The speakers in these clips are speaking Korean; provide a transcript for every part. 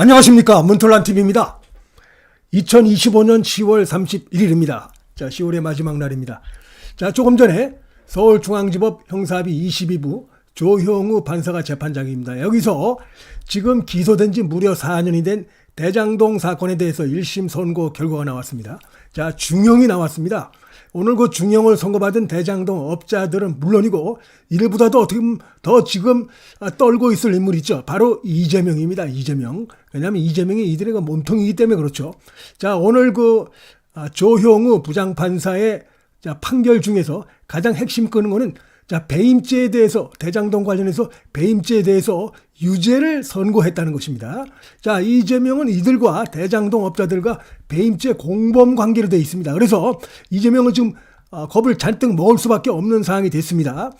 안녕하십니까 문톨란TV입니다. 2025년 10월 31일입니다. 자, 10월의 마지막 날입니다. 자, 조금 전에 서울중앙지법 형사합의 22부 조형우 판사가 재판장입니다. 여기서 지금 기소된 지 무려 4년이 된 대장동 사건에 대해서 1심 선고 결과가 나왔습니다. 자, 중형이 나왔습니다. 오늘 그 중형을 선고받은 대장동 업자들은 물론이고 이들보다도 어떻게 보면 더 지금 아, 떨고 있을 인물이 있죠. 바로 이재명입니다. 이재명. 왜냐하면 이재명이 이들의 그 몸통이기 때문에 그렇죠. 자, 오늘 그 아, 조형우 부장판사의 자, 판결 중에서 가장 핵심 끄는 거는 자, 배임죄에 대해서 대장동 관련해서 배임죄에 대해서 유죄를 선고했다는 것입니다. 자, 이재명은 이들과 대장동 업자들과 배임죄 공범 관계로 되어 있습니다. 그래서 이재명은 지금 아, 겁을 잔뜩 먹을 수밖에 없는 상황이 됐습니다.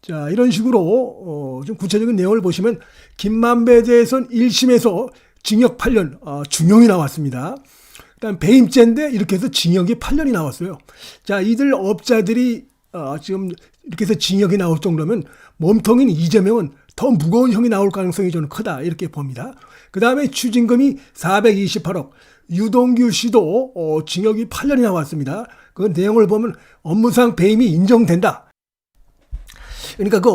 자, 이런 식으로 어, 좀 구체적인 내용을 보시면 김만배에 대해서는 1심에서 징역 8년 어, 중형이 나왔습니다. 그다음 배임죄인데 이렇게 해서 징역이 8년이 나왔어요. 자, 이들 업자들이 어, 지금 이렇게 해서 징역이 나올 정도면 몸통인 이재명은 더 무거운 형이 나올 가능성이 저는 크다 이렇게 봅니다. 그 다음에 추징금이 428억. 유동규 씨도 어, 징역이 8년이 나왔습니다. 그 내용을 보면 업무상 배임이 인정된다. 그러니까 그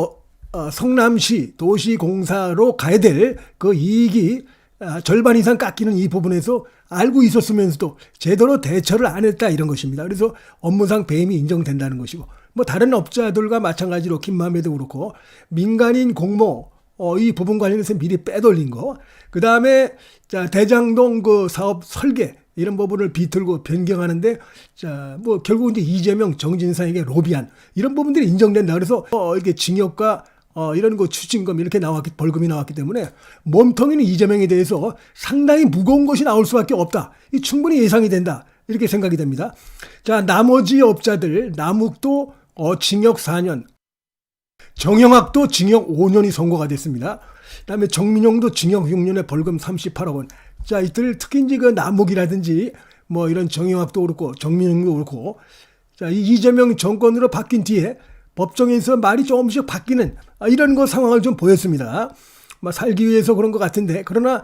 어, 성남시 도시공사로 가야 될 그 이익이 아, 절반 이상 깎이는 이 부분에서 알고 있었으면서도 제대로 대처를 안 했다 이런 것입니다. 그래서 업무상 배임이 인정된다는 것이고 뭐 다른 업자들과 마찬가지로 김만배도 그렇고 민간인 공모 어, 이 부분 관련해서 미리 빼돌린 거. 그 다음에 자 대장동 그 사업 설계 이런 부분을 비틀고 변경하는데 자뭐 결국 이제 이재명 정진상에게 로비한 이런 부분들이 인정된다. 그래서 어, 이렇게 징역과 어, 이런 거 추징금 이렇게 나왔기 벌금이 나왔기 때문에 몸통인 이재명에 대해서 상당히 무거운 것이 나올 수밖에 없다. 이 충분히 예상이 된다. 이렇게 생각이 됩니다. 자 나머지 업자들 남욱도 어, 징역 4년, 정영학도 징역 5년이 선고가 됐습니다. 그다음에 정민용도 징역 6년에 벌금 38억 원. 자 이들 특히 이제 그 남욱이라든지 뭐 이런 정영학도 그렇고 정민용도 그렇고 자 이 이재명 정권으로 바뀐 뒤에 법정에서 말이 조금씩 바뀌는 아, 이런 거 상황을 좀 보였습니다. 뭐 살기 위해서 그런 것 같은데 그러나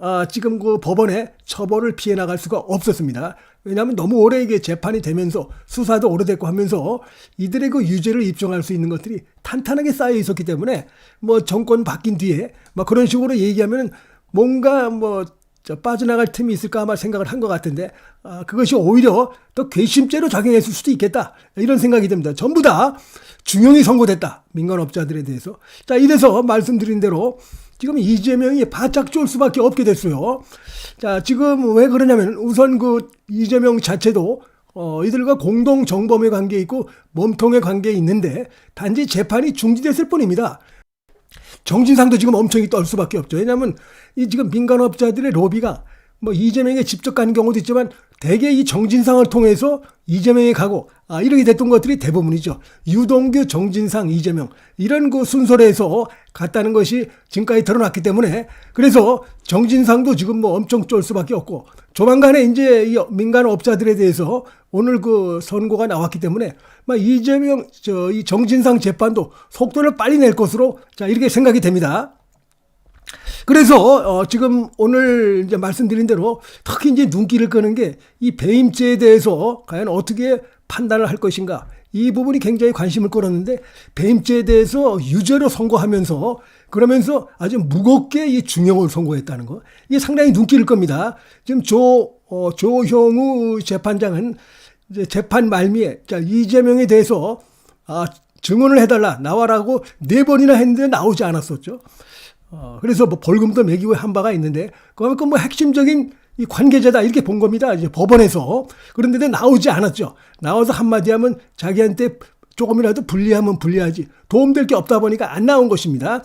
아, 지금 그 법원에 처벌을 피해 나갈 수가 없었습니다. 왜냐하면 너무 오래 이게 재판이 되면서 수사도 오래됐고 하면서 이들의 그 유죄를 입증할 수 있는 것들이 탄탄하게 쌓여 있었기 때문에 뭐 정권 바뀐 뒤에 뭐 그런 식으로 얘기하면 뭔가 뭐저 빠져나갈 틈이 있을까 아마 생각을 한 것 같은데 아, 그것이 오히려 더 괘씸죄로 작용했을 수도 있겠다 이런 생각이 듭니다. 전부 다 중형이 선고됐다 민간업자들에 대해서 자 이래서 말씀드린 대로 지금 이재명이 바짝 쫄 수밖에 없게 됐어요. 자 지금 왜 그러냐면 우선 그 이재명 자체도 어, 이들과 공동 정범의 관계에 있고 몸통의 관계에 있는데 단지 재판이 중지됐을 뿐입니다. 정진상도 지금 엄청 떨 수밖에 없죠. 왜냐하면 이 지금 민간업자들의 로비가 뭐 이재명에 직접 가는 경우도 있지만 대개 이 정진상을 통해서 이재명에 가고 아 이렇게 됐던 것들이 대부분이죠. 유동규, 정진상, 이재명 이런 그 순서로 해서 갔다는 것이 지금까지 드러났기 때문에 그래서 정진상도 지금 뭐 엄청 쫄 수밖에 없고 조만간에 이제 이 민간 업자들에 대해서 오늘 그 선고가 나왔기 때문에 막 이재명 저 이 정진상 재판도 속도를 빨리 낼 것으로 자 이렇게 생각이 됩니다. 그래서 어 지금 오늘 이제 말씀드린 대로 특히 이제 눈길을 끄는 게 이 배임죄에 대해서 과연 어떻게 판단을 할 것인가 이 부분이 굉장히 관심을 끌었는데 배임죄에 대해서 유죄로 선고하면서 그러면서 아주 무겁게 이 중형을 선고했다는 거 이게 상당히 눈길을 겁니다. 지금 조 어, 조형우 재판장은 이제 재판 말미에 자 이재명에 대해서 아 증언을 해달라 나와라고 네 번이나 했는데 나오지 않았었죠. 어, 그래서 뭐 벌금도 매기고 한 바가 있는데 그만큼 뭐 핵심적인 이 관계자다 이렇게 본 겁니다. 이제 법원에서 그런데도 나오지 않았죠. 나와서 한마디 하면 자기한테 조금이라도 불리하면 불리하지 도움될 게 없다 보니까 안 나온 것입니다.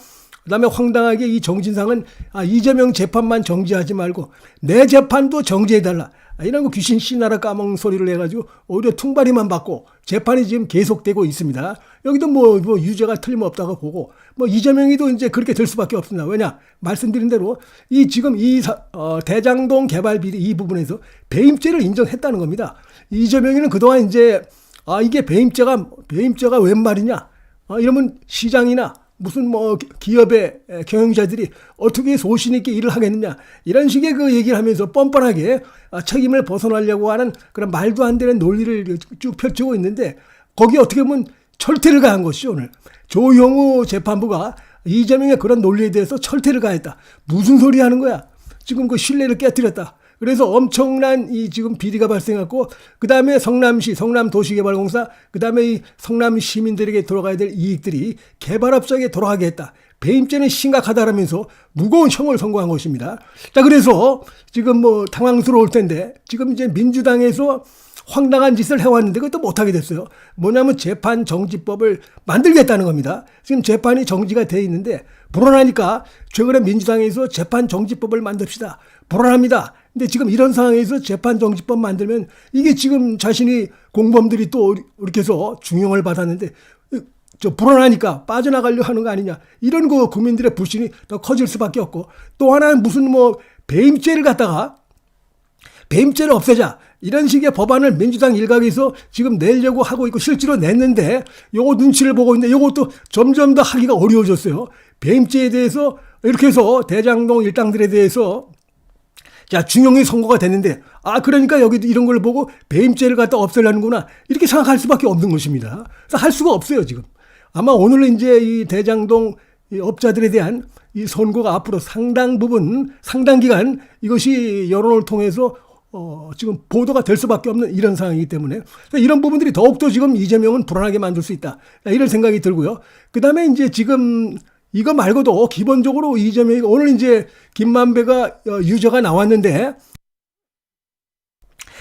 그다음에 황당하게 이 정진상은 아, 이재명 재판만 정지하지 말고 내 재판도 정지해달라. 아, 이런 거 귀신 씨나라 까먹는 소리를 해가지고 오히려 퉁바리만 받고 재판이 지금 계속되고 있습니다. 여기도 뭐, 뭐 유죄가 틀림없다고 보고 뭐 이재명이도 이제 그렇게 될 수밖에 없습니다. 왜냐 말씀드린 대로 이 지금 이 사, 어, 대장동 개발 비리 이 부분에서 배임죄를 인정했다는 겁니다. 이재명이는 그동안 이제 아 이게 배임죄가 배임죄가 웬 말이냐? 아, 이러면 시장이나 무슨 뭐 기업의 경영자들이 어떻게 소신 있게 일을 하겠느냐 이런 식의 그 얘기를 하면서 뻔뻔하게 아, 책임을 벗어나려고 하는 그런 말도 안 되는 논리를 쭉 펼치고 있는데 거기 어떻게 보면 철퇴를 가한 것이죠 오늘. 조형우 재판부가 이재명의 그런 논리에 대해서 철퇴를 가했다. 무슨 소리 하는 거야? 지금 그 신뢰를 깨뜨렸다 그래서 엄청난 이 지금 비리가 발생했고 그 다음에 성남시 성남도시개발공사 그 다음에 이 성남 시민들에게 돌아가야 될 이익들이 개발업자에게 돌아가게 했다. 배임죄는 심각하다라면서 무거운 형을 선고한 것입니다. 자 그래서 지금 뭐 당황스러울 텐데 지금 이제 민주당에서 황당한 짓을 해왔는데 그것도 못하게 됐어요. 뭐냐면 재판 정지법을 만들겠다는 겁니다. 지금 재판이 정지가 돼 있는데 불안하니까 최근에 민주당에서 재판 정지법을 만듭시다. 불안합니다. 근데 지금 이런 상황에서 재판 정지법 만들면 이게 지금 자신이 공범들이 또 이렇게 해서 중형을 받았는데 저 불안하니까 빠져나가려 하는 거 아니냐 이런 거 국민들의 불신이 더 커질 수밖에 없고 또 하나는 무슨 뭐 배임죄를 갖다가 배임죄를 없애자 이런 식의 법안을 민주당 일각에서 지금 내려고 하고 있고 실제로 냈는데 요거 눈치를 보고 있는데 요것도 점점 더 하기가 어려워졌어요. 배임죄에 대해서 이렇게 해서 대장동 일당들에 대해서 자, 중형이 선고가 됐는데, 아, 그러니까 여기도 이런 걸 보고 배임죄를 갖다 없애려는구나. 이렇게 생각할 수밖에 없는 것입니다. 그래서 할 수가 없어요, 지금. 아마 오늘 이제 이 대장동 이 업자들에 대한 이 선고가 앞으로 상당 부분, 상당 기간 이것이 여론을 통해서 어, 지금 보도가 될 수밖에 없는 이런 상황이기 때문에 이런 부분들이 더욱더 지금 이재명은 불안하게 만들 수 있다. 이런 생각이 들고요. 그 다음에 이제 지금 이거 말고도 기본적으로 이재명이 오늘 이제 김만배가 어, 유죄가 나왔는데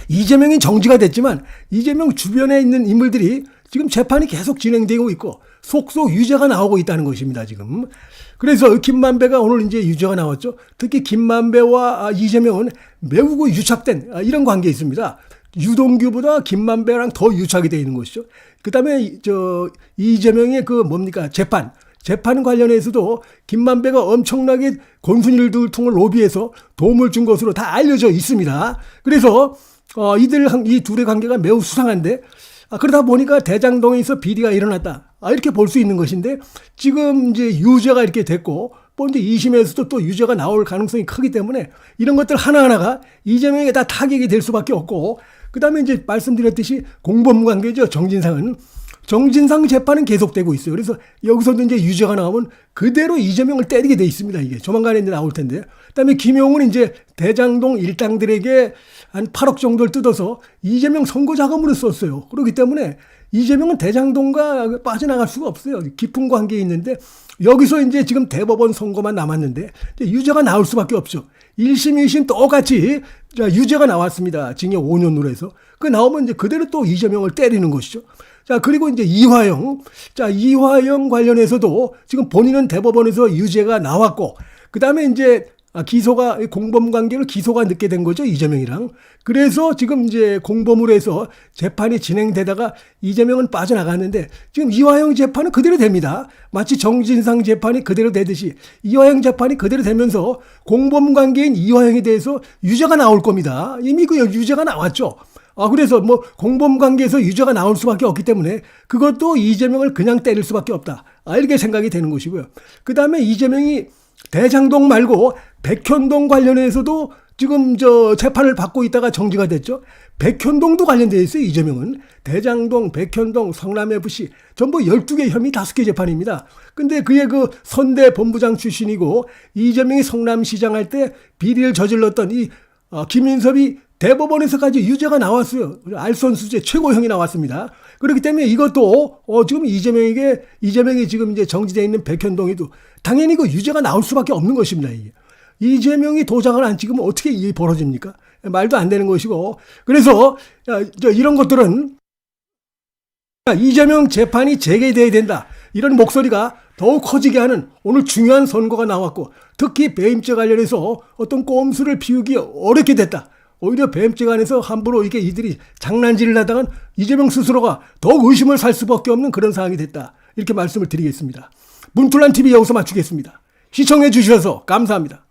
이재명이 정지가 됐지만 이재명 주변에 있는 인물들이 지금 재판이 계속 진행되고 있고 속속 유죄가 나오고 있다는 것입니다, 지금. 그래서 김만배가 오늘 이제 유죄가 나왔죠. 특히 김만배와 아, 이재명은 매우 그 유착된 아, 이런 관계에 있습니다. 유동규보다 김만배랑 더 유착이 되어 있는 것이죠. 그 다음에 저 이재명의 그 뭡니까 재판 재판 관련해서도 김만배가 엄청나게 권순일들 통을 로비해서 도움을 준 것으로 다 알려져 있습니다. 그래서 어, 이들 이 둘의 관계가 매우 수상한데 아, 그러다 보니까 대장동에서 비리가 일어났다. 아, 이렇게 볼 수 있는 것인데 지금 이제 유죄가 이렇게 됐고 또 이제 2심에서도 또 유죄가 나올 가능성이 크기 때문에 이런 것들 하나하나가 이재명에게 다 타격이 될 수밖에 없고 그다음에 이제 말씀드렸듯이 공범 관계죠. 정진상은 정진상 재판은 계속되고 있어요. 그래서 여기서도 이제 유죄가 나오면 그대로 이재명을 때리게 돼 있습니다. 이게 조만간에 이제 나올 텐데. 그다음에 김용은 이제 대장동 일당들에게 한 8억 정도를 뜯어서 이재명 선거 자금으로 썼어요. 그렇기 때문에 이재명은 대장동과 빠져나갈 수가 없어요. 깊은 관계에 있는데 여기서 이제 지금 대법원 선거만 남았는데 유죄가 나올 수밖에 없죠. 1심, 2심 똑같이 유죄가 나왔습니다. 징역 5년으로 해서. 그 나오면 이제 그대로 또 이재명을 때리는 것이죠. 자, 그리고 이제 이화영. 자, 이화영 관련해서도 지금 본인은 대법원에서 유죄가 나왔고, 그 다음에 이제 아, 기소가 공범 관계를 기소가 늦게 된 거죠 이재명이랑. 그래서 지금 이제 공범으로 해서 재판이 진행되다가 이재명은 빠져나갔는데 지금 이화영 재판은 그대로 됩니다. 마치 정진상 재판이 그대로 되듯이 이화영 재판이 그대로 되면서 공범 관계인 이화영에 대해서 유죄가 나올 겁니다. 이미 그 유죄가 나왔죠 아, 그래서 뭐 공범 관계에서 유죄가 나올 수밖에 없기 때문에 그것도 이재명을 그냥 때릴 수밖에 없다. 아, 이렇게 생각이 되는 것이고요. 그 다음에 이재명이 대장동 말고 백현동 관련해서도 지금 저 재판을 받고 있다가 정지가 됐죠. 백현동도 관련되어 있어요, 이재명은. 대장동, 백현동, 성남FC 전부 12개 혐의 5개 재판입니다. 근데 그의 그 선대 본부장 출신이고 이재명이 성남시장 할 때 비리를 저질렀던 이 어, 김인섭이 대법원에서까지 유죄가 나왔어요. 알선 수재 최고형이 나왔습니다. 그렇기 때문에 이것도 어 지금 이재명에게 이재명이 지금 이제 정지되어 있는 백현동에도 당연히 그 유죄가 나올 수밖에 없는 것입니다. 이게. 이재명이 도장을 안 찍으면 어떻게 이게 벌어집니까? 말도 안 되는 것이고 그래서 이런 것들은 이재명 재판이 재개돼야 된다. 이런 목소리가 더욱 커지게 하는 오늘 중요한 선거가 나왔고 특히 배임죄 관련해서 어떤 꼼수를 피우기 어렵게 됐다. 오히려 뱀죄 안에서 함부로 이게 이들이 장난질을 하다간 이재명 스스로가 더욱 의심을 살 수밖에 없는 그런 상황이 됐다. 이렇게 말씀을 드리겠습니다. 문툴란 TV 여기서 마치겠습니다. 시청해 주셔서 감사합니다.